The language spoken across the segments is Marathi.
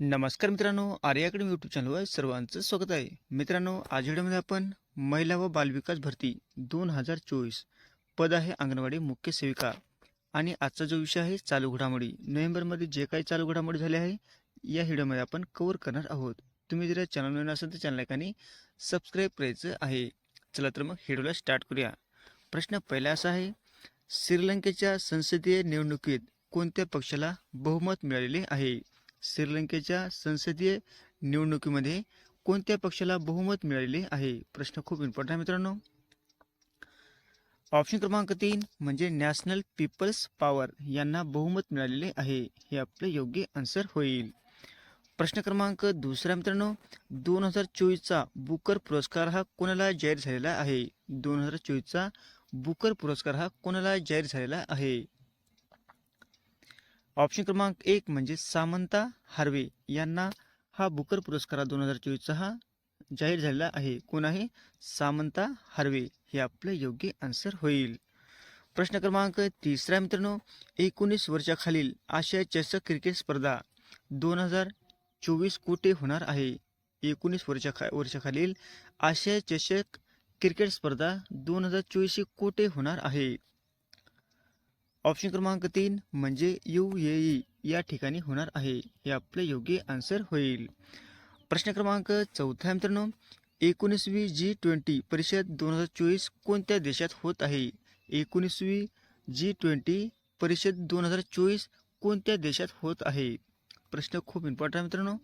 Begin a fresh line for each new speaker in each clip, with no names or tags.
नमस्कार मित्रांनो आर्याकडे अकॅडमी यूट्यूब चॅनलवर सर्वांचं स्वागत आहे. मित्रांनो आज व्हिडिओमध्ये आपण महिला व बालविकास भरती दोन हजार चोवीस पद आहे अंगणवाडी मुख्य सेविका. आणि आजचा जो विषय आहे चालू घडामोडी. नोव्हेंबरमध्ये जे काही चालू घडामोडी झाले आहे या व्हिडिओमध्ये आपण कव्हर करणार आहोत. तुम्ही जर चॅनल नवीन असाल तर चॅनल एकाने सबस्क्राईब करायचं आहे. चला तर मग व्हिडिओला स्टार्ट करूया. प्रश्न पहिला असा आहे श्रीलंकेच्या संसदीय निवडणुकीत कोणत्या पक्षाला बहुमत मिळालेले आहे? श्रीलंकेच्या संसदीय निवडणुकीमध्ये कोणत्या पक्षाला बहुमत मिळालेले आहे? प्रश्न खूप इम्पॉर्टंट आहे मित्रांनो. ऑप्शन क्रमांक तीन म्हणजे नॅशनल पीपल्स पॉवर यांना बहुमत मिळालेले आहे. हे आपले योग्य आन्सर होईल. प्रश्न क्रमांक दुसरा मित्रांनो. दोन हजार चोवीसचा बुकर पुरस्कार हा कोणाला जाहीर झालेला आहे? दोन हजार चोवीसचा बुकर पुरस्कार हा कोणाला जाहीर झालेला आहे? ऑप्शन क्रमांक एक म्हणजे सामंता हार्वे यांना हा बुकर पुरस्कार दोन हजार चोवीसचा हा जाहीर झालेला आहे. कोण आहे? Samantha Harvey. हे आपलं योग्य आन्सर होईल. प्रश्न क्रमांक तिसरा मित्रांनो. एकोणीस वर्षाखालील आशिया चषक क्रिकेट स्पर्धा दोन हजार चोवीस कुठे होणार आहे? एकोणीस वर्षाखा वर्षाखालील आशिया चषक क्रिकेट स्पर्धा दोन हजार चोवीस कुठे होणार आहे? ऑप्शन क्रमांक तीन म्हणजे यू ए ई या ठिकाणी होणार आहे. हे आपले योग्य आन्सर होईल. प्रश्न क्रमांक चौथा मित्रांनो. एकोणीसवी जी ट्वेंटी परिषद दोन हजार चोवीस कोणत्या देशात होत आहे? एकोणीसवी जी ट्वेंटी परिषद दोन हजार चोवीस कोणत्या देशात होत आहे? प्रश्न खूप इम्पॉर्टंट आहे मित्रांनो.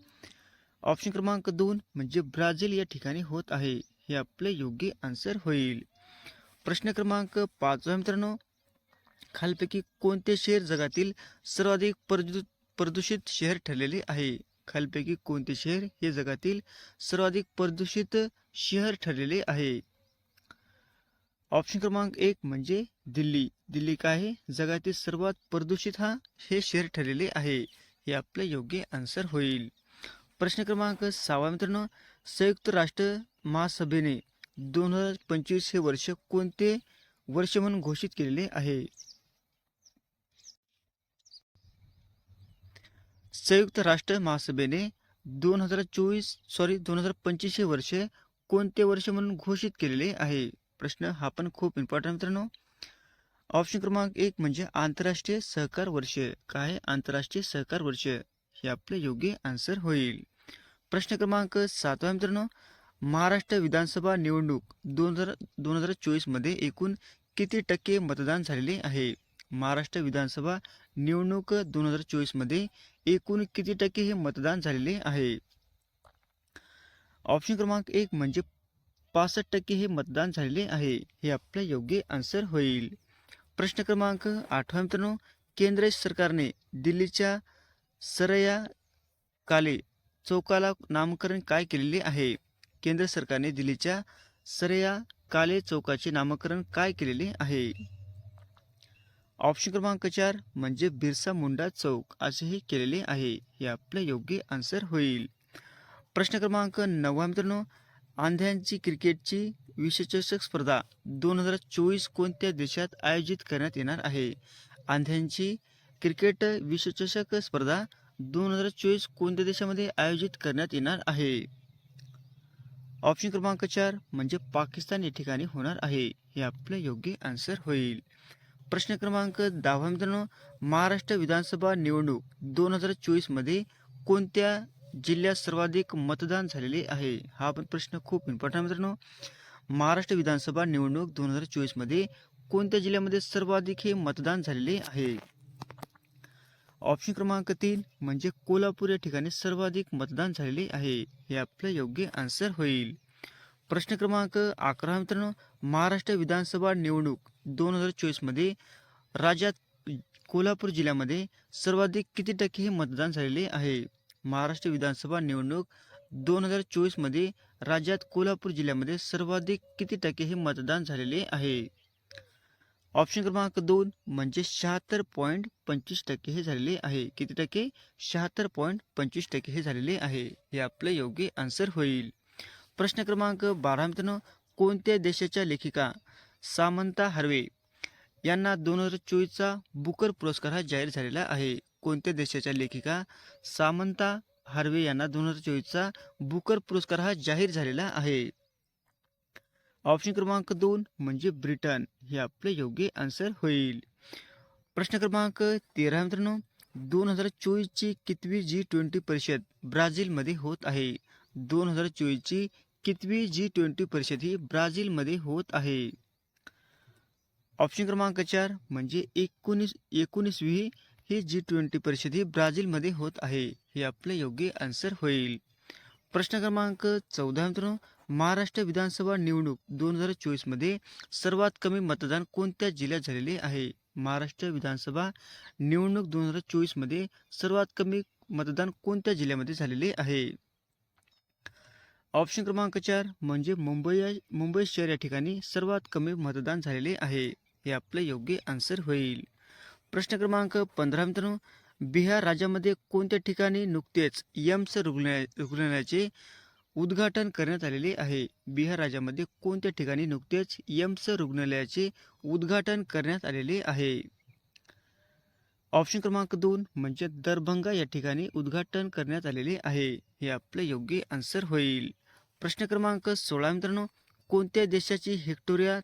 ऑप्शन क्रमांक दोन म्हणजे ब्राझील या ठिकाणी होत आहे. हे आपले योग्य आन्सर होईल. प्रश्न क्रमांक पाचवा मित्रांनो. खालपैकी कोणते शहर जगातील सर्वाधिक प्रदू प्रदूषित शहर ठरलेले आहे? खालपैकी कोणते शहर हे जगातील सर्वाधिक प्रदूषित शहर ठरलेले आहे? ऑप्शन क्रमांक एक म्हणजे दिल्ली. दिल्ली काय आहे? जगातील सर्वात प्रदूषित हा हे शहर ठरलेले आहे हे आपले योग्य आन्सर होईल. प्रश्न क्रमांक सहावा मित्रांनो संयुक्त राष्ट्र महासभेने दोन हजार पंचवीस हे वर्ष कोणते वर्ष म्हणून घोषित केलेले आहे? संयुक्त राष्ट्र महासभेने दोन हजार चोवीस सॉरी दोन हजार पंचवीस हे वर्ष कोणते वर्ष म्हणून घोषित केलेले आहे? प्रश्न हा पण खूप इम्पॉर्टंट मित्रांनो. ऑप्शन क्रमांक एक म्हणजे आंतरराष्ट्रीय सहकार वर्ष. काय आहे? आंतरराष्ट्रीय सहकार वर्ष? हे आपले योग्य आन्सर होईल. प्रश्न क्रमांक सातवा मित्रांनो. महाराष्ट्र विधानसभा निवडणूक दोन हजार दोन हजार चोवीसमध्ये एकूण किती टक्के मतदान झालेले आहे? महाराष्ट्र विधानसभा निवडणूक दोन हजार चोवीसमध्ये एकूण किती टक्के हे मतदान झालेले आहे? ऑप्शन क्रमांक एक म्हणजे पासष्ट टक्के हे मतदान झालेले आहे. हे आपलं योग्य आन्सर होईल. प्रश्न क्रमांक आठवा मित्रांनो केंद्र सरकारने दिल्लीच्या सरया काले चौकाला नामकरण काय केलेले आहे? केंद्र सरकारने दिल्लीच्या सरया काले चौकाचे नामकरण काय केलेले आहे? ऑप्शन क्रमांक चार म्हणजे बिरसा मुंडा चौक असेही केलेले आहे. हे आपलं योग्य आन्सर होईल. प्रश्न क्रमांक नववा मित्रांनो. आंध्यांची क्रिकेटची विश्वचषक स्पर्धा दोन हजार चोवीस कोणत्या देशात आयोजित करण्यात येणार आहे? आंध्यांची क्रिकेट विश्वचषक स्पर्धा दोन हजार चोवीस कोणत्या देशामध्ये आयोजित करण्यात येणार आहे? ऑप्शन क्रमांक चार म्हणजे पाकिस्तान या ठिकाणी होणार आहे. हे आपलं योग्य आन्सर होईल. प्रश्न क्रमांक दहावा मित्रांनो महाराष्ट्र विधानसभा निवडणूक दोन हजार चोवीसमध्ये कोणत्या जिल्ह्यात सर्वाधिक मतदान झालेले आहे? हा पण प्रश्न खूप इम्पॉर्टंट आहे मित्रांनो. महाराष्ट्र विधानसभा निवडणूक दोन हजार चोवीसमध्ये कोणत्या जिल्ह्यामध्ये सर्वाधिक हे मतदान झालेले आहे? ऑप्शन क्रमांक तीन म्हणजे कोल्हापूर या ठिकाणी सर्वाधिक मतदान झालेले आहे. हे आपलं योग्य आन्सर होईल. प्रश्न क्रमांक अकरा मित्रांनो महाराष्ट्र विधानसभा निवडणूक दोन हजार चोवीसमध्ये राज्यात कोल्हापूर जिल्ह्यामध्ये सर्वाधिक किती टक्के हे मतदान झालेले आहे? महाराष्ट्र विधानसभा निवडणूक दोन हजार चोवीसमध्ये राज्यात कोल्हापूर जिल्ह्यामध्ये सर्वाधिक किती टक्के हे मतदान झालेले आहे? ऑप्शन क्रमांक दोन म्हणजे शहात्तर पॉईंट पंचवीस टक्के हे झालेले आहे. किती टक्के? शहात्तर पॉईंट पंचवीस टक्के हे झालेले आहे. हे आपलं योग्य आन्सर होईल. प्रश्न क्रमांक बारा मित्रांनो कोणत्या देशाच्या लेखिका सामंता हार्वे यांना दोन हजार चोवीसचा बुकर पुरस्कार हा जाहीर झालेला आहे. कोणत्या देशाच्या लेखिका सामंता हार्वे यांना दोन हजार चोवीसचा बुकर पुरस्कार हा जाहीर झालेला आहे? ऑप्शन क्रमांक दोन म्हणजे ब्रिटन. हे आपले योग्य आन्सर होईल. प्रश्न क्रमांक तेरा मित्रांनो दोन हजार चोवीसची कितवी जी ट्वेंटी परिषद ब्राझीलमध्ये होत आहे. दोन हजार चोवीसची कितवी जी ट्वेंटी परिषद ही ब्राझीलमध्ये होत आहे? ऑप्शन क्रमांक चार म्हणजे एकोणीस एकोणीसवी ही जी ट्वेंटी परिषद ही ब्राझीलमध्ये होत आहे. हे आपले योग्य आन्सर होईल. प्रश्न क्रमांक चौदा मित्रांनो. महाराष्ट्र विधानसभा निवडणूक दोन हजार चोवीसमध्ये सर्वात कमी मतदान कोणत्या जिल्ह्यात झालेले आहे? महाराष्ट्र विधानसभा निवडणूक दोन हजार चोवीसमध्ये सर्वात कमी मतदान कोणत्या जिल्ह्यामध्ये झालेले आहे? ऑप्शन क्रमांक चार म्हणजे मुंबई मुंबई शहर या ठिकाणी सर्वात कमी मतदान झालेले आहे. हे आपले योग्य आन्सर होईल. प्रश्न क्रमांक पंधरा मित्रांनो बिहार राज्यामध्ये कोणत्या ठिकाणी नुकतेच यम्स रुग्णालय रुग्णालयाचे उद्घाटन करण्यात आलेले आहे? बिहार राज्यामध्ये कोणत्या ठिकाणी नुकतेच यम्स रुग्णालयाचे उद्घाटन करण्यात आलेले आहे? ऑप्शन क्रमांक दोन म्हणजे दरभंगा या ठिकाणी उद्घाटन करण्यात आलेले आहे. हे आपलं योग्य आन्सर होईल. प्रश्न क्रमांक सोळा मित्रांनो कोणत्या देशाची हेक्टोरिया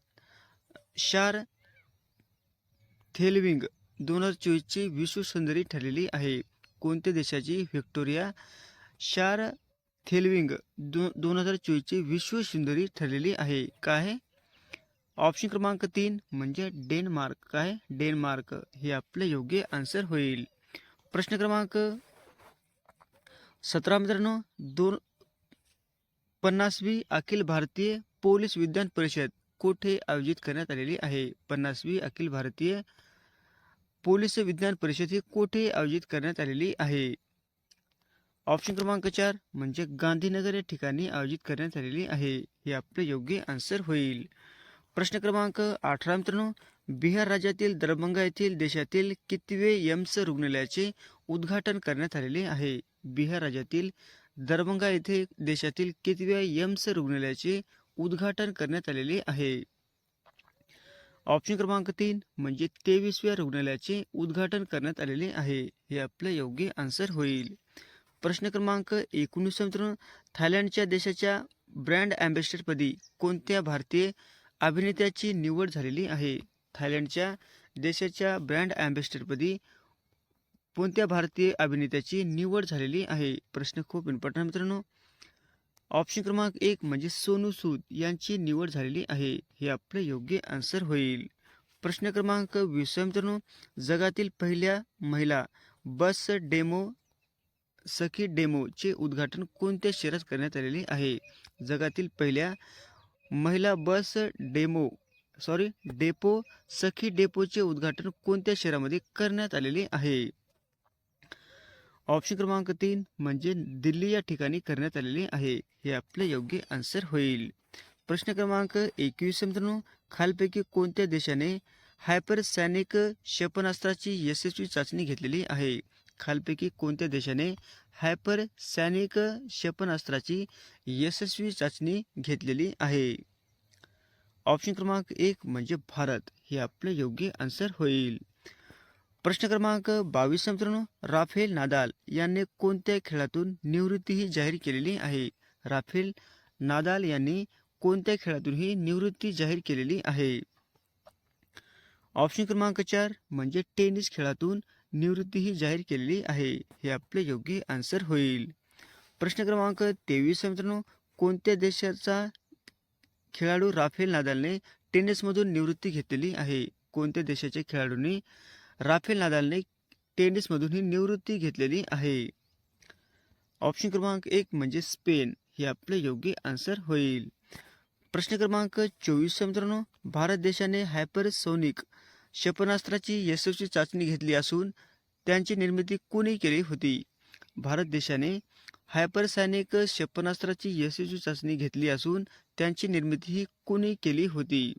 शार थेलविंग दोन हजार चोवीसची विश्वसुंदरी ठरलेली आहे. कोणत्या देशाची? व्हिक्टोरिया. शार थेलविंग दो दोन हजार चोवीसची विश्व सुंदरी ठरलेली आहे. काय? ऑप्शन क्रमांक तीन म्हणजे डेन्मार्क. काय? डेन्मार्क. हे आपले योग्य आन्सर होईल. प्रश्न क्रमांक सतरा मित्रांनो दोन पन्नासवी अखिल भारतीय पोलीस विज्ञान परिषद. कोठे आयोजित करण्यात आलेली आहे? पन्नासवी अखिल भारतीय पोलीस विज्ञान परिषद ही कोठे आयोजित करण्यात आलेली आहे? ऑप्शन क्रमांक चार म्हणजे गांधीनगर या ठिकाणी आयोजित करण्यात आलेली आहे. हे आपले योग्य आन्सर होईल. प्रश्न क्रमांक अठरा मित्रांनो बिहार राज्यातील दरभंगा येथील देशातील कितवे यम्स रुग्णालयाचे उद्घाटन करण्यात आलेले आहे? बिहार राज्यातील दरभंगा येथे देशातील कितव्या यम्स रुग्णालयाचे उद्घाटन करण्यात आलेले आहे. ऑप्शन क्रमांक तीन म्हणजे तेवीसव्या रुग्णालयाचे उद्घाटन करण्यात आलेले आहे. हे आपले योग्य आन्सर होईल. प्रश्न क्रमांक एकोणीस मित्रांनो थायलंडच्या देशाच्या ब्रँड अँबॅसिडरपदी कोणत्या भारतीय अभिनेत्याची निवड झालेली आहे? थायलंडच्या देशाच्या ब्रँड अँबॅसिडरपदी कोणत्या भारतीय अभिनेत्याची निवड झालेली आहे? प्रश्न खूप इम्पॉर्टंट मित्रांनो. ऑप्शन क्रमांक एक म्हणजे सोनू सूद यांची निवड झालेली आहे. हे आपले योग्य आन्सर होईल. प्रश्न क्रमांक वीस मित्रांनो. जगातील पहिल्या महिला बस डेमो सखी डेमोचे उद्घाटन कोणत्या शहरात करण्यात आलेले आहे? जगातील पहिल्या महिला बस डेमो सॉरी डेपो सखी डेपोचे उद्घाटन कोणत्या शहरामध्ये करण्यात आलेले आहे? ऑप्शन क्रमांक तीन म्हणजे दिल्ली या ठिकाणी करण्यात आलेले आहे. हे आपले योग्य आन्सर होईल. प्रश्न क्रमांक एकवीस मित्रांनो. खालपैकी कोणत्या देशाने हायपरसॅनिक क्षेपणास्त्राची यशस्वी चाचणी घेतलेली आहे? खालपैकी कोणत्या देशाने हायपरसॅनिक क्षेपणास्त्राची यशस्वी चाचणी घेतलेली आहे? ऑप्शन क्रमांक एक म्हणजे भारत. हे आपले योग्य आन्सर होईल. प्रश्न क्रमांक बावीस मित्रांनो. राफेल नादाल यांनी कोणत्या खेळातून निवृत्तीही जाहीर केलेली आहे? राफेल नादाल यांनी कोणत्या खेळातून ही निवृत्ती जाहीर केलेली आहे? ऑप्शन क्रमांक चार म्हणजे टेनिस खेळातून निवृत्तीही जाहीर केलेली आहे. हे आपले योग्य आन्सर होईल. प्रश्न क्रमांक तेवीस मित्रांनो. कोणत्या देशाचा खेळाडू राफेल नादालने टेनिसमधून निवृत्ती घेतलेली आहे? कोणत्या देशाच्या खेळाडूंनी राफेल नादालने टेनिसमधून ही निवृत्ती घेतलेली आहे. ऑप्शन क्रमांक एक म्हणजे स्पेन. हे आपले योग्य आन्सर होईल. प्रश्न क्रमांक चोवीस मित्रांनो. भारत देशाने हायपरसोनिक क्षेपणास्त्राची यशस्वी चाचणी घेतली असून त्यांची निर्मिती कोणी केली होती? भारत देशाने हायपरसॅनिक क्षेपणास्त्राची यशस्वी चाचणी घेतली असून त्यांची निर्मिती ही कोणी केली होती?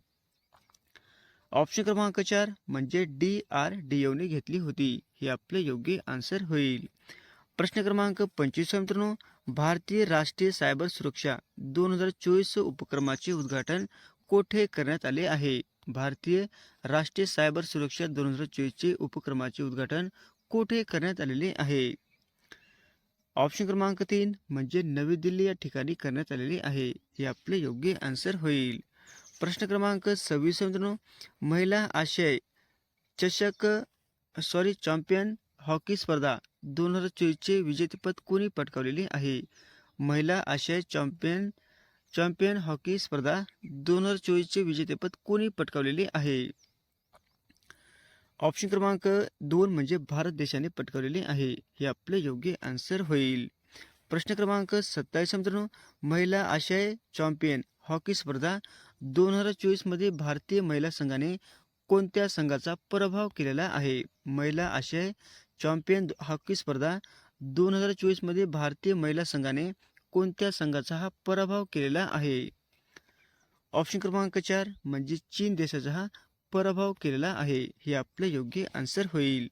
ऑप्शन क्रमांक चार म्हणजे डी आर डी ओने घेतली होती. हे आपले योग्य आन्सर होईल. प्रश्न क्रमांक पंचवीस मित्रांनो. भारतीय राष्ट्रीय सायबर सुरक्षा दोन हजार चोवीस उपक्रमाचे उद्घाटन कोठे करण्यात आले आहे? भारतीय राष्ट्रीय सायबर सुरक्षा दोन हजार चोवीसचे उपक्रमाचे उद्घाटन कोठे करण्यात आलेले आहे? ऑप्शन क्रमांक तीन म्हणजे नवी दिल्ली या ठिकाणी करण्यात आलेली आहे. हे आपले योग्य आन्सर होईल. प्रश्न क्रमांक सव्वीस मित्रांनो. महिला आशियाई चषक सॉरी चॅम्पियन हॉकी स्पर्धा दोन हजार चोवीसचे विजेतेपद कोणी पटकावलेले आहे? महिला आशियाई चॅम्पियन चॅम्पियन हॉकी स्पर्धा दोन हजार चोवीसचे विजेतेपद कोणी पटकावलेले आहे? ऑप्शन क्रमांक दोन म्हणजे भारत देशाने पटकावलेले आहे. हे आपले योग्य आन्सर होईल. प्रश्न क्रमांक सत्तावीस मित्रांनो. महिला आशियाई चॅम्पियन हॉकी स्पर्धा दोन हजार चोवीसमध्ये भारतीय महिला संघाने कोणत्या संघाचा पराभव केलेला आहे? महिला आशियाई चॅम्पियन हॉकी स्पर्धा दोन हजार चोवीसमध्ये भारतीय महिला संघाने कोणत्या संघाचा हा पराभव केलेला आहे? ऑप्शन क्रमांक चार म्हणजे चीन देशाचा हा पराभव केलेला आहे. हे आपले योग्य आन्सर होईल.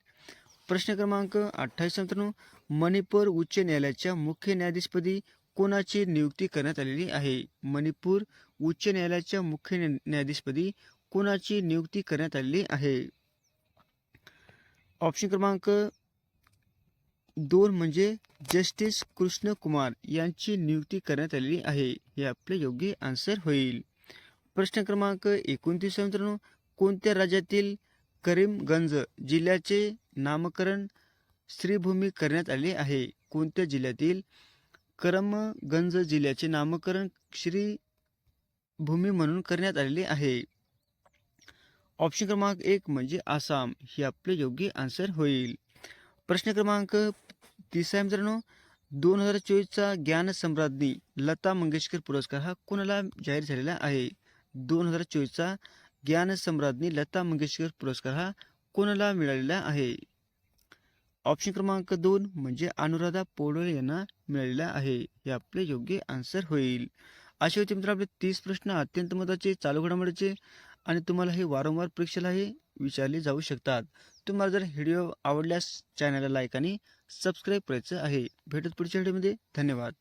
प्रश्न क्रमांक अठ्ठावीस मित्रांनो मणिपूर उच्च न्यायालयाच्या मुख्य न्यायाधीशपदी कोणाची नियुक्ती करण्यात आलेली आहे? मणिपूर उच्च न्यायालयाच्या मुख्य न्या- न्यायाधीशपदी कोणाची नियुक्ती करण्यात आलेली आहे? ऑप्शन क्रमांक दोन म्हणजे जस्टिस कृष्ण कुमार यांची नियुक्ती करण्यात आलेली आहे हे आपले योग्य आन्सर होईल. प्रश्न क्रमांक एकोणतीस मित्रांनो. कोणत्या राज्यातील करीमगंज जिल्ह्याचे नामकरण श्रीभूमी करण्यात आले आहे? कोणत्या जिल्ह्यातील करमगंज जिल्ह्याचे नामकरण श्री भूमी म्हणून करण्यात आलेली आहे. ऑप्शन क्रमांक एक म्हणजे आसाम. हे आपले योग्य आन्सर होईल. प्रश्न क्रमांक तिसरा मित्रांनो. दोन हजार चोवीसचा ज्ञान सम्राज्ञी लता मंगेशकर पुरस्कार हा कोणाला जाहीर झालेला आहे? दोन हजार चोवीसचा ज्ञान सम्राज्ञी लता मंगेशकर पुरस्कार हा कोणाला मिळालेला आहे? ऑप्शन क्रमांक दोन म्हणजे अनुराधा पौडोळे यांना मिळालेला आहे. हे आपले योग्य आन्सर होईल. असे होते मित्र आपले तीस प्रश्न अत्यंत महत्त्वाचे चालू घडामोडीचे आणि तुम्हाला हे वारंवार परीक्षेलाही विचारले जाऊ शकतात. तुम्हाला जर व्हिडिओ आवडल्यास चॅनलला लाईक आणि सबस्क्राईब करायचं आहे. भेटत पुढच्या व्हिडिओमध्ये. धन्यवाद.